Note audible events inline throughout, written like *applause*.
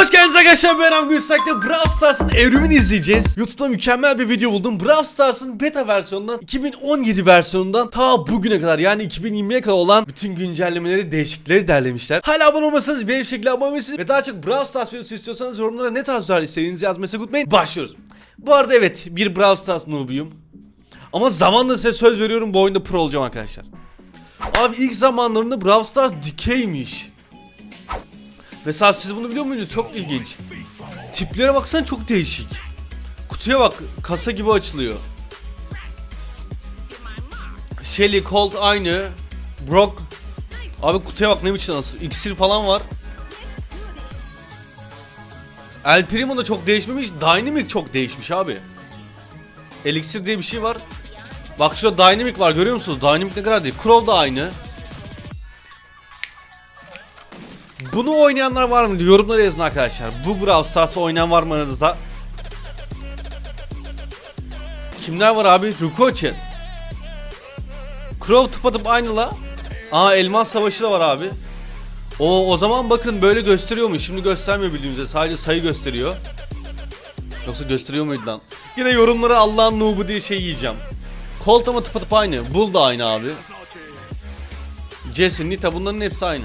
Hoş geldiniz arkadaşlar ben Ram Gülsak'ta Brawl Stars'ın evrimini izleyeceğiz. YouTube'da mükemmel bir video buldum. Brawl Stars'ın beta versiyonundan 2017 versiyonundan ta bugüne kadar yani 2020'ye kadar olan bütün güncellemeleri, değişiklikleri derlemişler. Hala abone olmasanız bir şekilde abone olabilirsiniz ve daha çok Brawl Stars videosu istiyorsanız yorumlara ne tarz istediğinizi yazmayı unutmayın. Başlıyoruz. Bu arada evet bir Brawl Stars noob'uyum. Ama zamanla size söz veriyorum bu oyunda pro olacağım arkadaşlar. Abi ilk zamanlarında Brawl Stars dikeymiş. Mesela siz bunu biliyor muydunuz? Çok ilginç. Tiplere baksana çok değişik. Kutuya bak kasa gibi açılıyor. Shelly, Colt aynı. Brock. Abi kutuya bak ne biçim nasıl. İksir falan var. El Primo da çok değişmemiş. Dynamic çok değişmiş abi. Elixir diye bir şey var. Bak şurada Dynamic var görüyor musunuz? Dynamic ne kadar değil. Crow da aynı. Bunu oynayanlar var mı? Yorumlara yazın arkadaşlar. Bu Brawl Stars'ı oynayan var mı aranızda? Kimler var abi? Rukochen. Crow tıpatıp aynı la. Aa Elmas Savaşı da var abi. O o zaman bakın böyle gösteriyormuş. Şimdi göstermiyor bildiğimizde. Sadece sayı gösteriyor. Yoksa gösteriyor muydu lan? Yine yorumlara Allah'ın noobu diye şey yiyeceğim. Colt ama tıpatıp aynı. Bull da aynı abi. Jesse, Nita bunların hepsi aynı.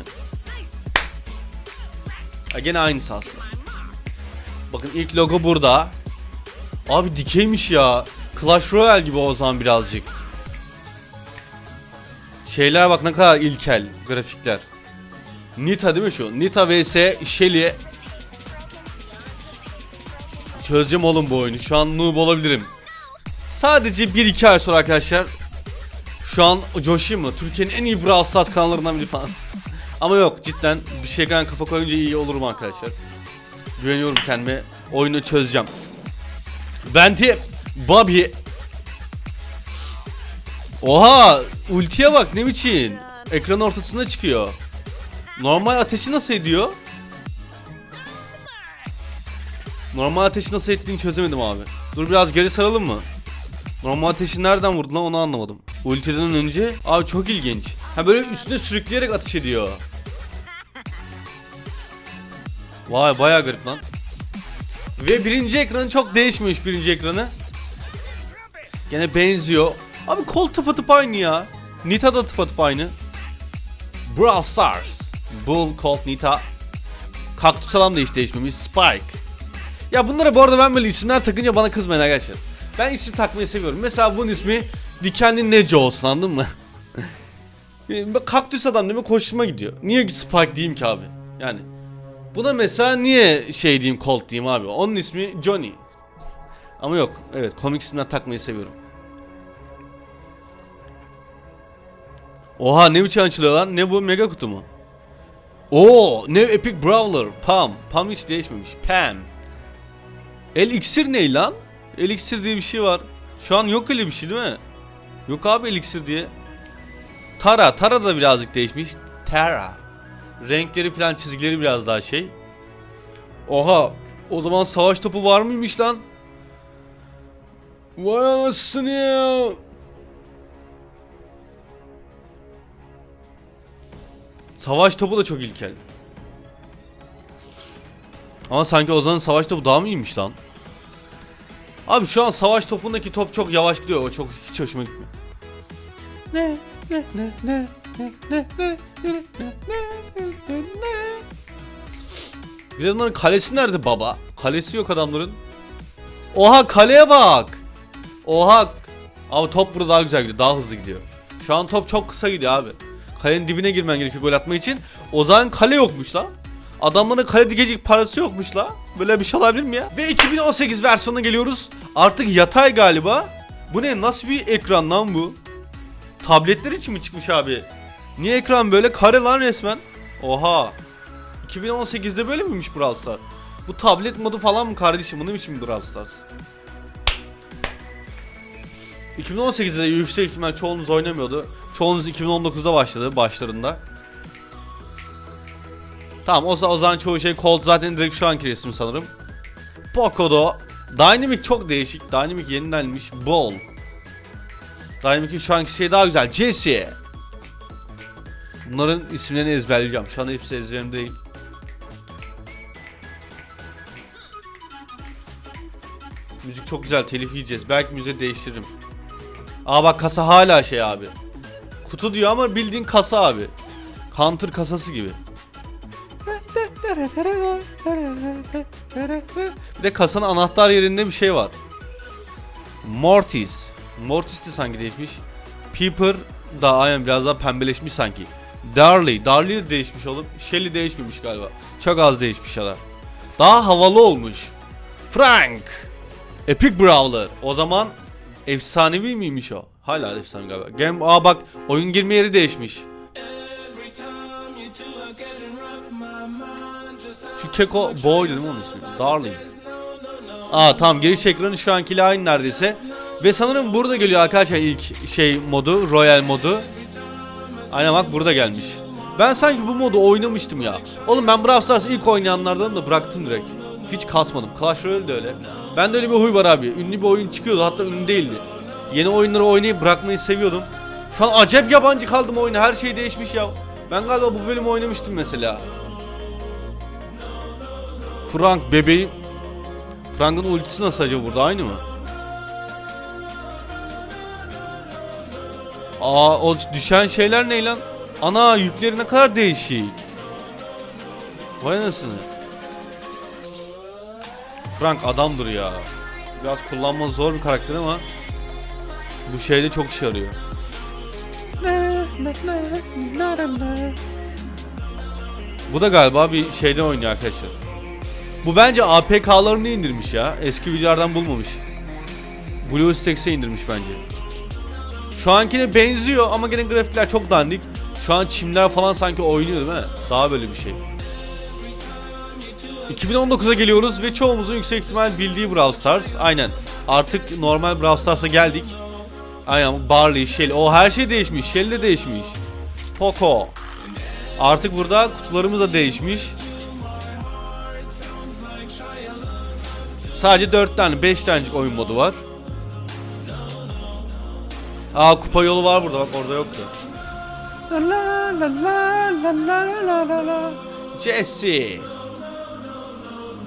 Ha, gene aynısı aslında. Bakın ilk logo burada. Abi dikeymiş ya. Clash Royale gibi o zaman birazcık. Şeyler bak ne kadar ilkel grafikler. Nita değil mi şu? Nita vs Shelly. Çözeceğim oğlum bu oyunu. Şu an noob olabilirim. Sadece 1-2 ay sonra arkadaşlar. Şu an Joshi mu? Türkiye'nin en iyi Brawl Stars kanallarından biri falan. Ama yok cidden bir şey kafa koyunca iyi olurum arkadaşlar. Güveniyorum kendime. Oyunu çözeceğim. Benti Bobby. Oha ultiye bak ne biçim? Ekran ortasında çıkıyor. Normal ateşi nasıl ediyor? Normal ateşi nasıl ettiğini çözemedim abi. Dur biraz geri saralım mı? Normal ateşi nereden vurdu lan onu anlamadım. Ultiden önce Abi çok ilginç Ha böyle üstüne sürükleyerek atış ediyor. Vay bayağı garip lan. Ve birinci ekranı çok değişmemiş birinci ekranı. Gene benziyor. Abi kol tıpatıp aynı ya. Nita da tıpatıp aynı. Brawl Stars. Bull, Colt, Nita. Kaktüs adam da hiç değişmemiş. Spike. Ya bunlara bu arada ben böyle isimler takınca bana kızmayın arkadaşlar. Ben isim takmayı seviyorum. Mesela bunun ismi Dikenli Neco olsun anladın mı? *laughs* Kaktüs adam değil mi koşuma gidiyor Niye Spike diyeyim ki abi Yani Buna mesela niye şey diyeyim Colt diyeyim abi Onun ismi Johnny Ama yok evet komik isimler takmayı seviyorum Oha ne biçim açılıyor lan? Ne bu mega kutu mu? Oo ne epic brawler Pam. Pam hiç değişmemiş. Pam. Elixir ne lan? Elixir diye bir şey var. Şu an yok öyle bir şey değil mi? Yok abi elixir diye. Tara. Tara da birazcık değişmiş. Tara. Renkleri falan çizgileri biraz daha şey. Oha. O zaman savaş topu var mıymış lan? Vay anasını ya. Savaş topu da çok ilkel. Ama sanki Ozan'ın savaş topu daha mı iyiymiş lan? Abi şu an savaş topundaki top çok yavaş gidiyor. O çok hiç hoşuma gitmiyor. Ne bir adamların kalesi nerede baba? Kalesi yok adamların. Oha kaleye bak. Oha. Abi top burada daha güzel gidiyor. Daha hızlı gidiyor. Şu an top çok kısa gidiyor abi. Kalenin dibine girmen gerekiyor gol atma için. O zaman kale yokmuş la. Adamların kale dikecek parası yokmuş la. Böyle bir şey olabilir mi ya? Ve 2018 versiyonuna geliyoruz. Artık yatay galiba. Bu ne? Nasıl bir ekran lan bu? Tabletler için mi çıkmış abi? Niye ekran böyle kare lan resmen? Oha. 2018'de böyle miymiş Brawl Stars? Bu tablet modu falan mı kardeşim? Bu ne biçim Brawl Stars? 2018'de yüksek ihtimal çoğunuz oynamıyordu. Çoğunuz 2019'da başladı başlarında. Tamam o, o zaman çoğu şey Colt zaten direkt şu anki resim sanırım. Poco'da Dynamic çok değişik. Dynamic yenilenmiş. Ball. Dynamic'in şu anki şey daha güzel. Jesse. Bunların isimlerini ezberleyeceğim. Şu an hepsi ezberim değil. Müzik çok güzel. Telif yiyeceğiz. Belki müziği değiştiririm. Aa bak kasa hala şey abi. Kutu diyor ama bildiğin kasa abi. Counter kasası gibi. Bir de kasanın anahtar yerinde bir şey var. Mortis. Mortis de sanki değişmiş. Peeper da aynen biraz daha pembeleşmiş sanki. Darley. Darley de değişmiş olup Shelly değişmemiş galiba. Çok az değişmiş ya da. Daha havalı olmuş. Frank. Epic Brawler. O zaman efsanevi miymiş o? Hala efsane galiba. Game, aa bak oyun girme yeri değişmiş. Şu Keko Boy dedim onun ismi. Darling. Aa tamam giriş ekranı şu ankiyle aynı neredeyse. Ve sanırım burada geliyor arkadaşlar ilk şey modu, Royal modu. Aynen bak burada gelmiş. Ben sanki bu modu oynamıştım ya. Oğlum ben Brawl Stars ilk oynayanlardan da bıraktım direkt. Hiç kasmadım. Clash Royale de öyle. Ben de öyle bir huy var abi. Ünlü bir oyun çıkıyordu hatta ünlü değildi. Yeni oyunları oynayıp bırakmayı seviyordum. Şu an acayip yabancı kaldım oyuna. Her şey değişmiş ya. Ben galiba bu bölümü oynamıştım mesela. Frank bebeğim. Frank'ın ultisi nasıl acaba burada aynı mı? Aa o düşen şeyler ne lan? Ana yükleri ne kadar değişik. Vay anasını. Frank adamdır ya. Biraz kullanma zor bir karakter ama bu şeyde çok işe yarıyor. Bu da galiba bir şeyde oynuyor arkadaşlar. Bu bence APK'larını indirmiş ya. Eski videolardan bulmamış. BlueStacks'e indirmiş bence. Şu ankine benziyor ama gene grafikler çok dandik. Şu an çimler falan sanki oynuyor değil mi? Daha böyle bir şey. 2019'a geliyoruz ve çoğumuzun yüksek ihtimal bildiği Brawl Stars. Aynen. Artık normal Brawl Stars'a geldik. Aynen Barley, Shelly. O her şey değişmiş. Shelly de değişmiş. Poco. Artık burada kutularımız da değişmiş. Sadece 4 tane, 5 tanecik oyun modu var. Aa kupa yolu var burada bak orada yoktu. La la la la la la la la Jesse.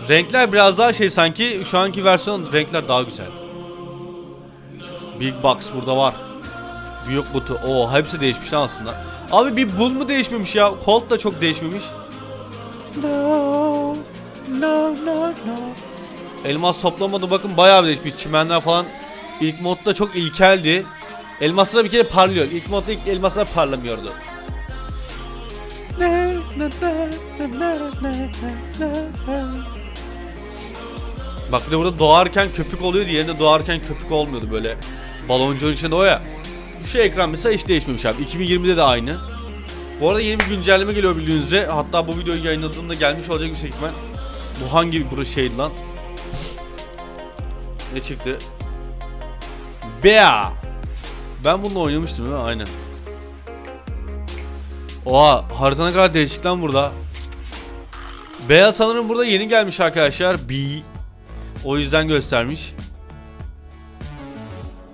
Renkler biraz daha şey sanki şu anki versiyon renkler daha güzel. Big Box burada var. Büyük kutu. Oo hepsi değişmiş aslında. Abi bir bul mu değişmemiş ya? Colt da çok değişmemiş. No, no, no, no. Elmas toplamadı bakın bayağı değişmiş. Çimenler falan ilk modda çok ilkeldi. Elmaslar bir kere parlıyor. İlk modda ilk elmaslar parlamıyordu. Bak bir de burada doğarken köpük oluyor diğerinde doğarken köpük olmuyordu böyle. Baloncuğun içinde o ya. Şu ekran mesela hiç değişmemiş abi. 2020'de de aynı. Bu arada yeni bir güncelleme geliyor bildiğiniz üzere. Hatta bu videoyu yayınladığımda gelmiş olacak yüksek ihtimal. Bu hangi bir şeydi lan? Ne çıktı? Bea. Ben bununla oynamıştım değil mi? Aynen. Oha harita ne kadar değişik lan burada. Bea sanırım burada yeni gelmiş arkadaşlar. B. O yüzden göstermiş.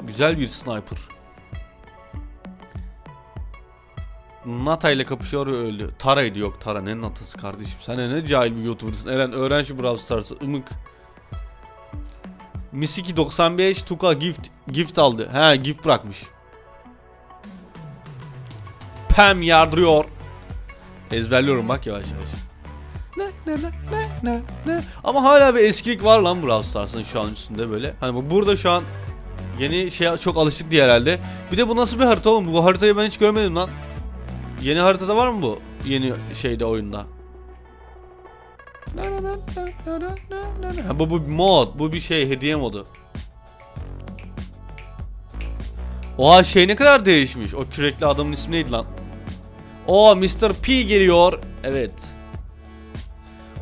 Güzel bir sniper. Nata ile kapışıyor ve öldü. Tara'ydı yok Tara ne Nata'sı kardeşim. Sen ne cahil bir youtubersın. Eren öğren şu Brawl Stars'ı ımık. Misiki 95 Tuka gift gift aldı. He gift bırakmış. Pam yardırıyor. Ezberliyorum bak yavaş yavaş. Ne ne ne ne ne ne. Ama hala bir eskilik var lan Brawl Stars'ın şu an üstünde böyle. Hani bu burada şu an yeni şey çok alıştık diye herhalde. Bir de bu nasıl bir harita oğlum? Bu haritayı ben hiç görmedim lan. Yeni haritada var mı bu? Yeni şeyde oyunda. Ha, bu bu mod. Bu bir şey hediye modu. Oha şey ne kadar değişmiş. O kürekli adamın ismi neydi lan? O Mr. P geliyor. Evet.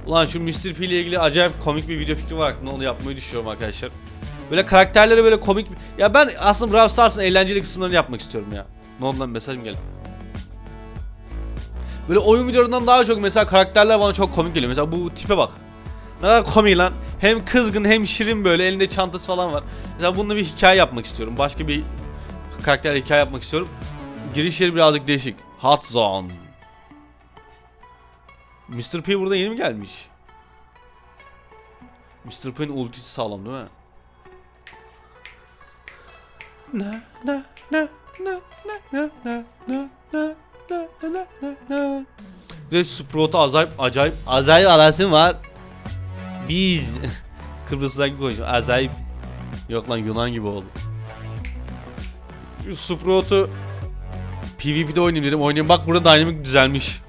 Ulan şu Mr. P ile ilgili acayip komik bir video fikri var aklımda onu yapmayı düşünüyorum arkadaşlar. Böyle karakterleri böyle komik... Ya ben aslında Brawl Stars'ın eğlenceli kısımlarını yapmak istiyorum ya. Ne oldu lan mesajım geldi. Böyle oyun videolarından daha çok mesela karakterler bana çok komik geliyor. Mesela bu tipe bak. Ne kadar komik lan. Hem kızgın hem şirin böyle elinde çantası falan var. Mesela bununla bir hikaye yapmak istiyorum. Başka bir karakter hikaye yapmak istiyorum. Giriş yeri birazcık değişik. Hot Zone. Mr. P burada yeni mi gelmiş? Mr. P'nin ultisi sağlam değil mi? na na na na na na na na na na na na na Ve Sprout'a acayip acayip acayip alasım var. Biz Kıbrıs'tan gibi konuşuyor. Acayip Yok lan Yunan gibi oldu. Şu Sprout'u PvP'de oynayayım dedim. Oynayayım. Bak burada dynamic düzelmiş.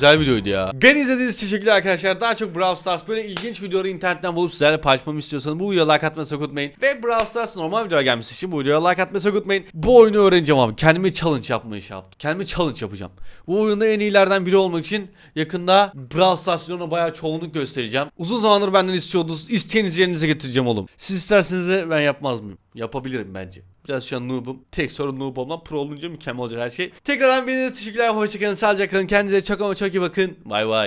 Güzel videoydu ya. Beni izlediğiniz için teşekkürler arkadaşlar. Daha çok Brawl Stars böyle ilginç videoları internetten bulup sizlerle paylaşmamı istiyorsanız bu videoya like atmayı sakın unutmayın. Ve Brawl Stars normal videoya gelmesi için bu videoya like atmayı sakın unutmayın. Bu oyunu öğreneceğim abi. Kendime challenge yapmayı şey yaptım. Kendime challenge yapacağım. Bu oyunda en iyilerden biri olmak için yakında Brawl Stars videona bayağı çoğunluk göstereceğim. Uzun zamandır benden istiyordunuz. İsteğinizi yerinize getireceğim oğlum. Siz isterseniz de ben yapmaz mıyım? Yapabilirim bence. Biraz şu an noob'um. Tek sorun noob olmam. Pro olunca mükemmel olacak her şey. Tekrardan beni teşekkürler. Hoşçakalın. Sağlıcakla kalın. Kendinize çok ama çok iyi bakın. Bay bay.